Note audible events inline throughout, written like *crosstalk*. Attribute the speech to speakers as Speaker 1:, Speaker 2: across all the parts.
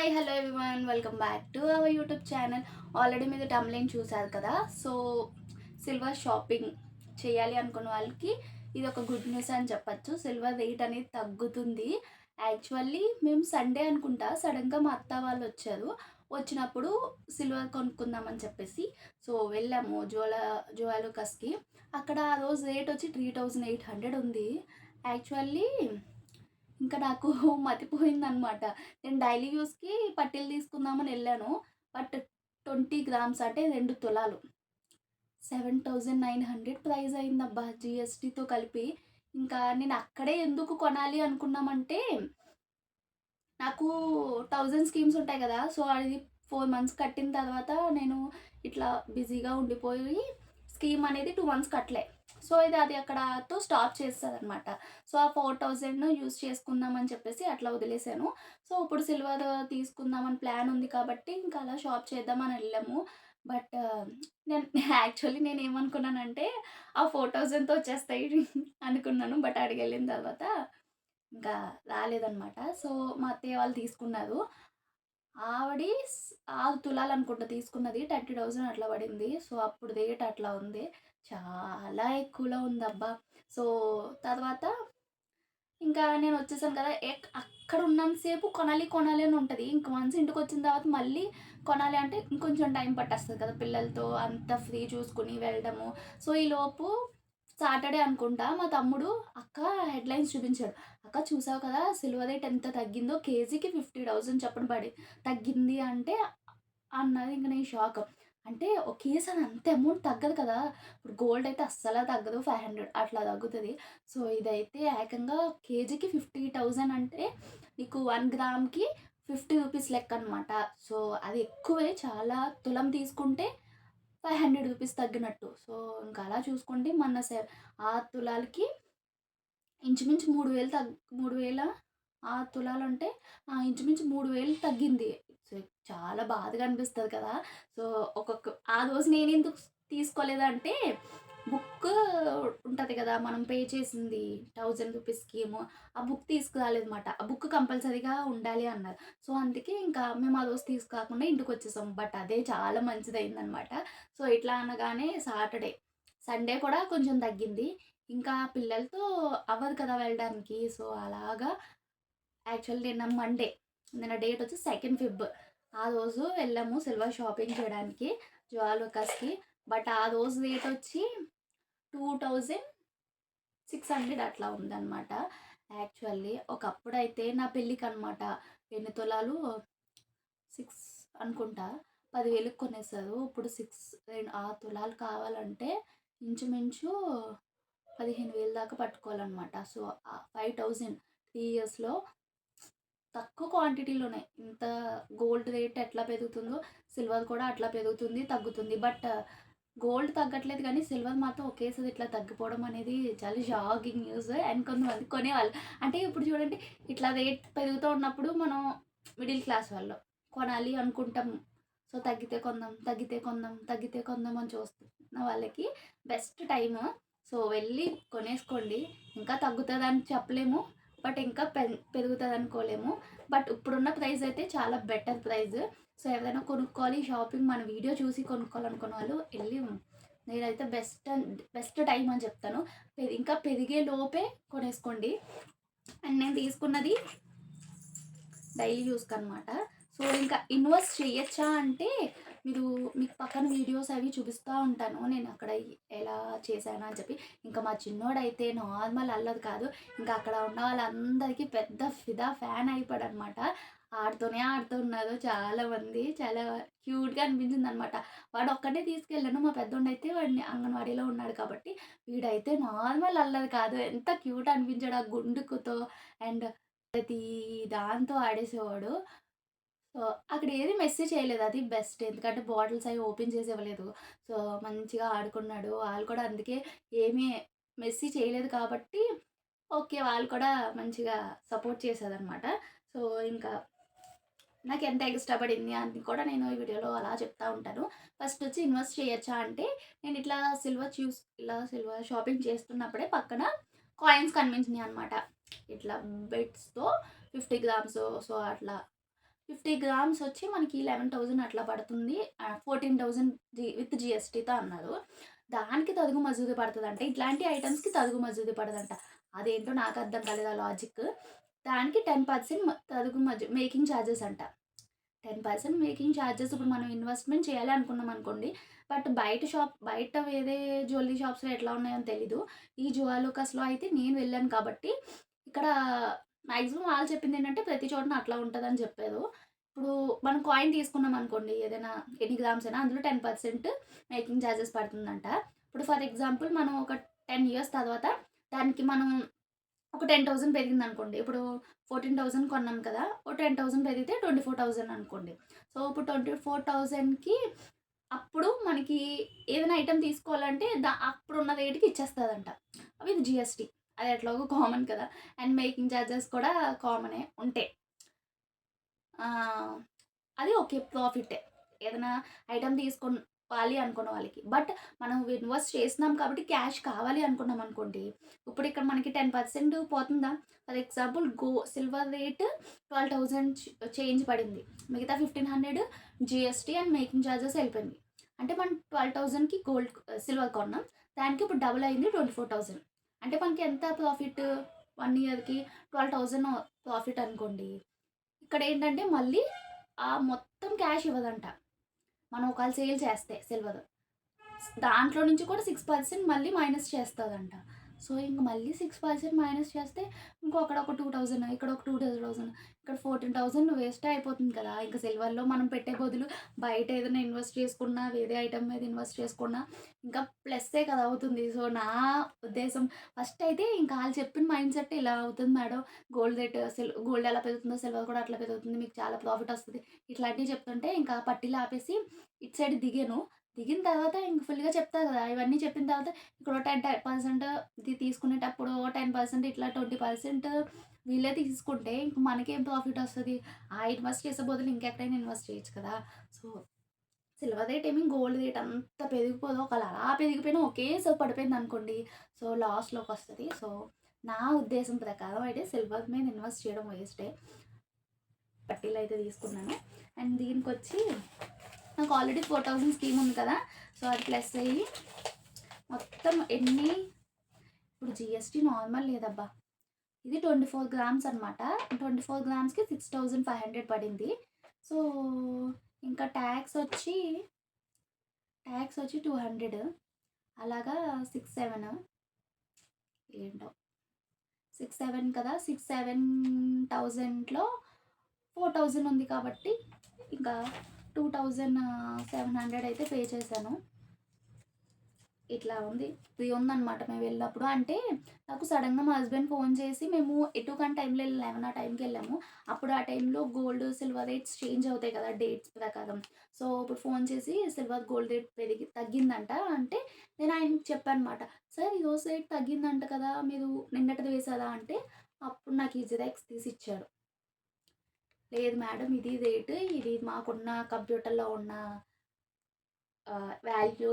Speaker 1: Hi hello everyone welcome back to our YouTube channel already మీరు టమ్లైన్ చూసారు కదా? సో సిల్వర్ షాపింగ్ చేయాలి అనుకున్న వాళ్ళకి ఇది ఒక గుడ్ న్యూస్ అని చెప్పచ్చు. సిల్వర్ రేట్ అనేది తగ్గుతుంది. యాక్చువల్లీ మేము సండే అనుకుంటా సడన్గా మా అత్త వాళ్ళు వచ్చారు. వచ్చినప్పుడు సిల్వర్ కొనుక్కుందామని చెప్పేసి సో వెళ్ళాము జ్యువెల జువాలుకస్కి అక్కడ ఆ రోజు రేట్ వచ్చి త్రీ థౌజండ్ ఎయిట్ హండ్రెడ్ ఉంది. యాక్చువల్లీ ఇంకా నాకు *laughs* మతిపోయిందనమాట నేను డైలీ యూస్కి పట్టీలు తీసుకుందామని వెళ్ళాను. బట్ ట్వంటీ గ్రామ్స్ అంటే రెండు తులాలు. Seven thousand nine hundred price అయిందబ్బా జిఎస్టీతో కలిపి. ఇంకా నేను అక్కడే ఎందుకు కొనాలి అనుకున్నామంటే నాకు థౌజండ్ స్కీమ్స్ ఉంటాయి కదా సో అది ఫోర్ మంత్స్ కట్టిన తర్వాత నేను ఇట్లా బిజీగా ఉండిపోయి స్కీమ్ అనేది టూ మంత్స్ కట్టలే. సో ఇది అది అక్కడతో స్టాప్ చేస్తుంది అనమాట సో ఆ ఫోర్ థౌజండ్ యూస్ చేసుకుందామని చెప్పేసి అట్లా వదిలేసాను. సో ఇప్పుడు సిల్వర్ తీసుకుందామని ప్లాన్ ఉంది కాబట్టి ఇంకా అలా షాప్ చేద్దామని వెళ్ళాము. బట్ నేను *laughs* యాక్చువల్లీ నేను ఏమనుకున్నానంటే ఆ ఫోర్ థౌజండ్తో వచ్చేస్తాయి *laughs* అనుకున్నాను. బట్ అడిగి వెళ్ళిన తర్వాత ఇంకా రాలేదనమాట సో మా అత్తయ్య వాళ్ళు తీసుకున్నారు. ఆవిడ ఆరు తులాలు అనుకుంటా తీసుకున్నది థర్టీ థౌజండ్ అట్లా పడింది. సో అప్పుడు రేట్ అట్లా ఉంది. చాలా ఎక్కువలో ఉందబ్బా. సో తర్వాత ఇంకా నేను వచ్చేసాను కదా ఎక్ అక్కడ ఉన్నంతసేపు కొనాలి కొనాలి అని ఉంటుంది. ఇంక వన్స్ ఇంటికి వచ్చిన తర్వాత మళ్ళీ కొనాలి అంటే ఇంకొంచెం టైం పట్టేస్తుంది కదా పిల్లలతో అంత ఫ్రీ చూసుకుని వెళ్ళడము. సో ఈలోపు సాటర్డే అనుకుంటా మా తమ్ముడు అక్క హెడ్లైన్స్ చూపించాడు. అక్క చూసావు కదా సిల్వర్ రేట్ ఎంత తగ్గిందో కేజీకి ఫిఫ్టీ థౌజండ్ చెప్పడం పడి తగ్గింది అంటే అన్నది ఇంక నేను షాక్. అంటే ఒకేసారి అంత అమౌంట్ తగ్గదు కదా. ఇప్పుడు గోల్డ్ అయితే అస్సలు తగ్గదు ఫైవ్ హండ్రెడ్ అట్లా తగ్గుతుంది. సో ఇదైతే ఏకంగా కేజీకి ఫిఫ్టీ థౌజండ్ అంటే నీకు వన్ గ్రామ్కి ఫిఫ్టీ రూపీస్ లెక్క అనమాట సో అది ఎక్కువే. చాలా తులం తీసుకుంటే ఫైవ్ హండ్రెడ్ రూపీస్ తగ్గినట్టు. సో ఇంకా అలా చూసుకోండి. మన సే ఆ తులాలకి ఇంచుమించు మూడు వేలు తగ్గు మూడు వేల ఆ తులాలు అంటే ఇంచుమించు మూడు వేలు తగ్గింది. సో చాలా బాధగా అనిపిస్తుంది కదా! సో ఒక్కొక్క ఆ రోజు నేను ఎందుకు తీసుకోలేదంటే బుక్ ఉంటుంది కదా! మనం పే చేసింది థౌజండ్ రూపీస్ ఏమో ఆ బుక్ తీసుకురాలేదన్నమాట. ఆ బుక్ కంపల్సరీగా ఉండాలి అన్నారు. సో అందుకే ఇంకా మేము ఆ రోజు తీసుకురాకుండా ఇంటికి వచ్చేసాం బట్ అదే చాలా మంచిదైందనమాట సో ఇట్లా అనగానే సాటర్డే సండే కూడా కొంచెం తగ్గింది. ఇంకా పిల్లలతో అవ్వదు కదా వెళ్ళడానికి. సో అలాగా యాక్చువల్ నిన్న మండే నిన్న డేట్ వచ్చి సెకండ్ ఫిబ్ ఆ రోజు వెళ్ళాము సిల్వర్ షాపింగ్ చేయడానికి జ్వాలకస్కి బట్ ఆ రోజు రేట్ వచ్చి టూ థౌజండ్ సిక్స్ హండ్రెడ్ అట్లా ఉందన్నమాట. యాక్చువల్లీ ఒకప్పుడు అయితే నా పెళ్ళికి అనమాట ఎన్ని తులాలు? సిక్స్ అనుకుంటా. పదివేలకు కొనేసారు ఇప్పుడు సిక్స్ రెండు ఆ తులాలు కావాలంటే ఇంచుమించు పదిహేను వేలు దాకా పట్టుకోవాలన్నమాట. సో ఫైవ్ థౌజండ్ త్రీ ఇయర్స్లో తక్కువ క్వాంటిటీలోనే. ఇంత గోల్డ్ రేట్ ఎట్లా పెరుగుతుందో సిల్వర్ కూడా అట్లా పెరుగుతుంది తగ్గుతుంది. బట్ గోల్డ్ తగ్గట్లేదు కానీ సిల్వర్ మాత్రం ఒకేసారి ఇట్లా తగ్గిపోవడం అనేది చాలా షాకింగ్ న్యూస్. అండ్ కొంతమంది కొనేవాళ్ళు. అంటే ఇప్పుడు చూడండి ఇట్లా రేట్ పెరుగుతూ ఉన్నప్పుడు మనం మిడిల్ క్లాస్ వాళ్ళు. కొనాలి అనుకుంటాం. సో తగ్గితే కొందాం తగ్గితే కొందాం తగ్గితే కొందాం అని చూస్తున్న వాళ్ళకి బెస్ట్ టైం సో వెళ్ళి కొనేసుకోండి. ఇంకా తగ్గుతుందని చెప్పలేము. బట్ ఇంకా పె పెరుగుతుంది అనుకోలేము బట్ ఇప్పుడున్న ప్రైస్ అయితే చాలా బెటర్ ప్రైస్. సో ఎవరైనా కొనుక్కోవాలి షాపింగ్ మన వీడియో చూసి కొనుక్కోవాలనుకున్న వాళ్ళు వెళ్ళి నేనైతే బెస్ట్ బెస్ట్ టైం అని చెప్తాను. ఇంకా పెరిగే లోపే కొనేసుకోండి. అండ్ నేను తీసుకున్నది డైలీ యూస్కి అనమాట సో ఇంకా ఇన్వెస్ట్ చేయొచ్చా అంటే మీరు మీకు పక్కన వీడియోస్ అవి చూపిస్తూ ఉంటాను. నేను అక్కడ ఎలా చేశాను అని చెప్పి. ఇంకా మా చిన్నోడైతే నార్మల్ అల్లది కాదు. ఇంకా అక్కడ ఉన్న వాళ్ళందరికీ పెద్ద ఫిదా ఫ్యాన్ అయిపోయాడు అనమాట ఆడుతూనే ఆడుతున్నారు చాలామంది. చాలా క్యూట్గా అనిపించింది అనమాట వాడు ఒక్కటే తీసుకెళ్ళాను. మా పెద్దోడు అయితే వాడిని అంగన్వాడీలో ఉన్నాడు కాబట్టి వీడైతే నార్మల్ అల్లది కాదు. ఎంత క్యూట్ అనిపించాడు ఆ గుండుకుతో. అండ్ ప్రతి దాంతో ఆడేసేవాడు. సో అక్కడ ఏది మెసేజ్ చేయలేదు. అది బెస్ట్. ఎందుకంటే బాటిల్స్ అవి ఓపెన్ చేసి ఇవ్వలేదు. సో మంచిగా ఆడుకున్నాడు. వాళ్ళు కూడా అందుకే ఏమీ మెస్సీ చేయలేదు కాబట్టి ఓకే వాళ్ళు కూడా మంచిగా సపోర్ట్ చేసేదనమాట సో ఇంకా నాకు ఎంత ఎక్స్ట్రా పడింది అని కూడా నేను ఈ వీడియోలో అలా చెప్తా ఉంటాను. ఫస్ట్ వచ్చి ఇన్వెస్ట్ చేయొచ్చా అంటే నేను ఇట్లా సిల్వర్ చూస్ ఇలా సిల్వర్ షాపింగ్ చేస్తున్నప్పుడే పక్కన కాయిన్స్ కనిపించినాయి అనమాట ఇట్లా బెడ్స్తో ఫిఫ్టీ గ్రామ్స్ సో అట్లా ఫిఫ్టీ గ్రామ్స్ వచ్చి మనకి లెవెన్ థౌజండ్ అట్లా పడుతుంది. ఫోర్టీన్ థౌజండ్ జీ విత్ జిఎస్టీతో అన్నారు. దానికి తదుగు మజూది పడుతుంది అంటే ఇట్లాంటి ఐటమ్స్కి తదుగు మజూది పడదంట. అదేంటో నాకు అర్థం కాలేదు ఆ లాజిక్ దానికి టెన్ పర్సెంట్ తదుగు మజు మేకింగ్ ఛార్జెస్ అంట. టెన్ పర్సెంట్ మేకింగ్ ఛార్జెస్ ఇప్పుడు మనం ఇన్వెస్ట్మెంట్ చేయాలి అనుకున్నాం అనుకోండి. బట్ బయట షాప్ బయట వేరే జ్యువెలరీ షాప్స్లో ఎట్లా ఉన్నాయో తెలీదు. ఈ జువాలోకస్లో అయితే నేను వెళ్ళాను కాబట్టి ఇక్కడ మ్యాక్సిమం వాళ్ళు చెప్పింది ఏంటంటే ప్రతి చోటన అట్లా ఉంటుందని చెప్పారు ఇప్పుడు మనం కాయిన్ తీసుకున్నాం అనుకోండి ఏదైనా ఎన్ని గ్రామ్స్ అయినా అందులో టెన్ పర్సెంట్ మేకింగ్ ఛార్జెస్ పడుతుందంట. ఇప్పుడు ఫర్ ఎగ్జాంపుల్ మనం ఒక టెన్ ఇయర్స్ తర్వాత దానికి మనం ఒక టెన్ థౌసండ్ పెరిగింది అనుకోండి ఇప్పుడు ఫోర్టీన్ థౌసండ్ కొన్నాం కదా ఒక టెన్ థౌసండ్ పెరిగితే ట్వంటీ ఫోర్ థౌసండ్ అనుకోండి. సో ఇప్పుడు ట్వంటీ ఫోర్ థౌసండ్కి అప్పుడు మనకి ఏదైనా ఐటెం తీసుకోవాలంటే దా అప్పుడు ఉన్న రేటుకి ఇచ్చేస్తుందంట. అవి జిఎస్టీ. అది ఎట్లాగో కామన్ కదా. అండ్ మేకింగ్ ఛార్జెస్ కూడా కామనే ఉంటాయి అది ఓకే ప్రాఫిటే. ఏదైనా ఐటమ్ తీసుకోవాలి అనుకున్న వాళ్ళకి. బట్ మనం ఇన్వెస్ట్ చేసినాం కాబట్టి క్యాష్ కావాలి అనుకున్నాం అనుకోండి. ఇప్పుడు ఇక్కడ మనకి టెన్ పర్సెంట్ పోతుందా? For example go silver rate twelve thousand change పడింది. మిగతా fifteen hundred GST and making charges వెళ్ళిపోయింది. అంటే మనం ట్వెల్వ్ థౌజండ్కి గోల్డ్ సిల్వర్ కొన్నాం. దానికి ఇప్పుడు డబుల్ అయింది ట్వంటీ ఫోర్ థౌజండ్ అంటే మనకి ఎంత ప్రాఫిట్ వన్ ఇయర్కి ట్వెల్వ్ థౌజండ్ ప్రాఫిట్ అనుకోండి. ఇక్కడ ఏంటంటే మళ్ళీ ఆ మొత్తం క్యాష్ ఇవ్వదంట. మనం ఒకవేళ సేల్ చేస్తే సిల్వర్ దాంట్లో నుంచి కూడా సిక్స్ పర్సెంట్ మళ్ళీ మైనస్ చేస్తుందంట. సో ఇంక మళ్ళీ సిక్స్ పర్సెంట్ మైనస్ చేస్తే ఇంకో అక్కడ ఒక టూ థౌజండ్ ఇక్కడ ఒక టూ థౌజండ్ ఇక్కడ ఫోర్టీన్ థౌజండ్ వేస్ట్ అయిపోతుంది కదా. ఇంకా సిల్వర్లో మనం పెట్టే బదులు బయట ఏదైనా ఇన్వెస్ట్ చేసుకున్నా వేరే ఐటమ్ మీద ఇన్వెస్ట్ చేసుకున్నా ఇంకా ప్లస్సే కదా అవుతుంది. సో నా ఉద్దేశం ఫస్ట్ అయితే ఇంకా వాళ్ళు చెప్పిన మైండ్ సెట్ ఇలా అవుతుంది మేడం. గోల్డ్ రేట్ సిల్ గోల్డ్ ఎలా పెరుగుతుందో సిల్వర్ కూడా అట్లా పెరుగుతుంది. మీకు చాలా ప్రాఫిట్ వస్తుంది. ఇట్లాంటివి చెప్తుంటే ఇంకా పట్టీలు ఆపేసి ఇటు సైడ్ దిగాను. దిగిన తర్వాత ఇంక ఫుల్గా చెప్తారు కదా ఇవన్నీ చెప్పిన తర్వాత ఇక్కడ టెన్ టెన్ పర్సెంట్ ఇది తీసుకునేటప్పుడు టెన్ పర్సెంట్ ఇట్లా ట్వంటీ పర్సెంట్ వీళ్ళే తీసుకుంటే ఇంక మనకేం ప్రాఫిట్ వస్తుంది? ఆ ఇన్వెస్ట్ చేసే బదులు ఇంకెక్కడైనా ఇన్వెస్ట్ చేయొచ్చు కదా. సో సిల్వర్ రేట్ ఏమి గోల్డ్ రేట్ అంత పెరిగిపోదు. ఒకవేళ అలా పెరిగిపోయినా ఒకేసారి పడిపోయింది అనుకోండి సో లాస్లోకి వస్తుంది. సో నా ఉద్దేశం ప్రకారం అయితే సిల్వర్ మీద ఇన్వెస్ట్ చేయడం వేస్టే పట్టీలు అయితే తీసుకున్నాను. అండ్ దీనికి వచ్చి నాకు ఆల్రెడీ ఫోర్ థౌజండ్ స్కీమ్ ఉంది కదా. సో అది ప్లస్ అయ్యి మొత్తం ఎన్ని? ఇప్పుడు జిఎస్టీ నార్మల్ లేదబ్బా. ఇది ట్వంటీ ఫోర్ గ్రామ్స్ అనమాట ట్వంటీ ఫోర్ గ్రామ్స్కి సిక్స్ థౌజండ్ ఫైవ్ హండ్రెడ్ పడింది. సో ఇంకా ట్యాక్స్ వచ్చి ట్యాక్స్ వచ్చి టూ హండ్రెడ్ అలాగా సిక్స్ సెవెన్ ఏంటో? సిక్స్ సెవెన్ కదా. సిక్స్ సెవెన్ థౌజండ్లో ఫోర్ థౌజండ్ ఉంది కాబట్టి ఇంకా టూ థౌజండ్ సెవెన్ హండ్రెడ్ అయితే పే చేశాను. ఇట్లా ఉంది. ఇది ఉందన్నమాట మేము వెళ్ళినప్పుడు. అంటే నాకు సడన్గా మా హస్బెండ్ ఫోన్ చేసి మేము ఎటు కానీ టైంలో వెళ్ళాము ఆ టైంకి వెళ్ళాము. అప్పుడు ఆ టైంలో గోల్డ్ సిల్వర్ రేట్స్ చేంజ్ అవుతాయి కదా డేట్స్ ప్రకారం. సో ఇప్పుడు ఫోన్ చేసి సిల్వర్ గోల్డ్ రేట్ పెరిగి తగ్గిందంట. అంటే నేను ఆయనకి చెప్పాను అనమాట సార్ ఈరోజు రేట్ తగ్గిందంట కదా మీరు నిన్నటిది వేసారా అంటే అప్పుడు నాకు ఈ జిరాక్స్ తీసి ఇచ్చాడు లేదు మేడం ఇది రేటు ఇది మాకున్న కంప్యూటర్లో ఉన్న వాల్యూ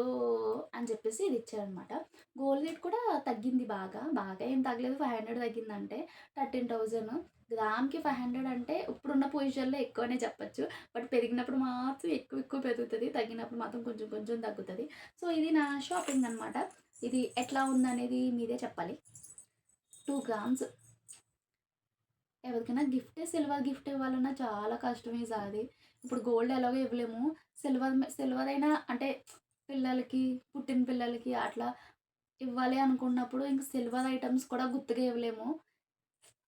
Speaker 1: అని చెప్పేసి ఇది ఇచ్చారనమాట గోల్డ్ రేట్ కూడా తగ్గింది బాగా. బాగా ఏం తగ్గలేదు. ఫైవ్ హండ్రెడ్ తగ్గిందంటే థర్టీన్ థౌజండ్. గ్రామ్కి ఫైవ్ హండ్రెడ్ అంటే ఇప్పుడున్న పొజిషన్లో ఎక్కువనే చెప్పచ్చు. బట్ పెరిగినప్పుడు మాత్రం ఎక్కువ ఎక్కువ పెరుగుతుంది. తగ్గినప్పుడు మాత్రం కొంచెం కొంచెం తగ్గుతుంది. సో ఇది నా షాపింగ్ అనమాట ఇది ఎట్లా ఉందనేది మీరే చెప్పాలి. Two grams. ఎవరికైనా గిఫ్టే సిల్వర్ గిఫ్ట్ ఇవ్వాలన్నా చాలా కష్టమే సాది ఇప్పుడు గోల్డ్ ఎలాగో ఇవ్వలేము. సిల్వర్ సిల్వర్ అయినా అంటే పిల్లలకి పుట్టిన పిల్లలకి అట్లా ఇవ్వాలి అనుకున్నప్పుడు ఇంక సిల్వర్ ఐటమ్స్ కూడా గుర్తుగా ఇవ్వలేము.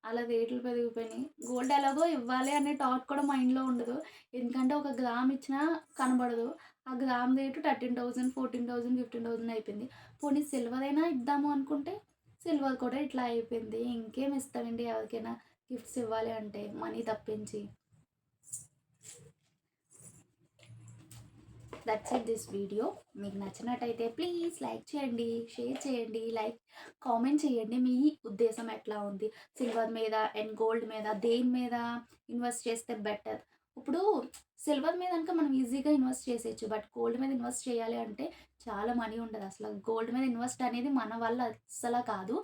Speaker 1: అలా రేట్లు పెరిగిపోయినాయి. గోల్డ్ ఎలాగో ఇవ్వాలి అనే టాట్ కూడా మైండ్లో ఉండదు. ఎందుకంటే ఒక గ్రామ్ ఇచ్చినా కనబడదు. ఆ gram rate thirteen thousand fourteen thousand fifteen thousand అయిపోయింది. పోనీ సిల్వర్ అయినా ఇద్దాము అనుకుంటే సిల్వర్ కూడా ఇట్లా అయిపోయింది. ఇంకేం ఇస్తామండి ఎవరికైనా? గిఫ్ట్స్ ఇవ్వాలి అంటే మనీ తప్పించి. దట్స్ ఇట్ దిస్ వీడియో మీకు నచ్చినట్టయితే ప్లీజ్ లైక్ చేయండి షేర్ చేయండి లైక్ కామెంట్ చేయండి. మీ ఉద్దేశం ఎట్లా ఉంది? సిల్వర్ మీద అండ్ గోల్డ్ మీద దేని మీద ఇన్వెస్ట్ చేస్తే బెటర్ ఇప్పుడు సిల్వర్ మీద కనుక మనం ఈజీగా ఇన్వెస్ట్ చేసేయచ్చు బట్ గోల్డ్ మీద ఇన్వెస్ట్ చేయాలి అంటే చాలా మనీ ఉండదు. అసలు గోల్డ్ మీద ఇన్వెస్ట్ అనేది మన వల్ల అస్సలు కాదు.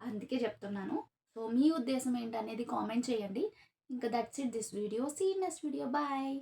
Speaker 1: అందుకే చెప్తున్నాను. సో మీ ఉద్దేశం ఏంటనేది కామెంట్ చేయండి. ఇంకా that's it this video. See next video bye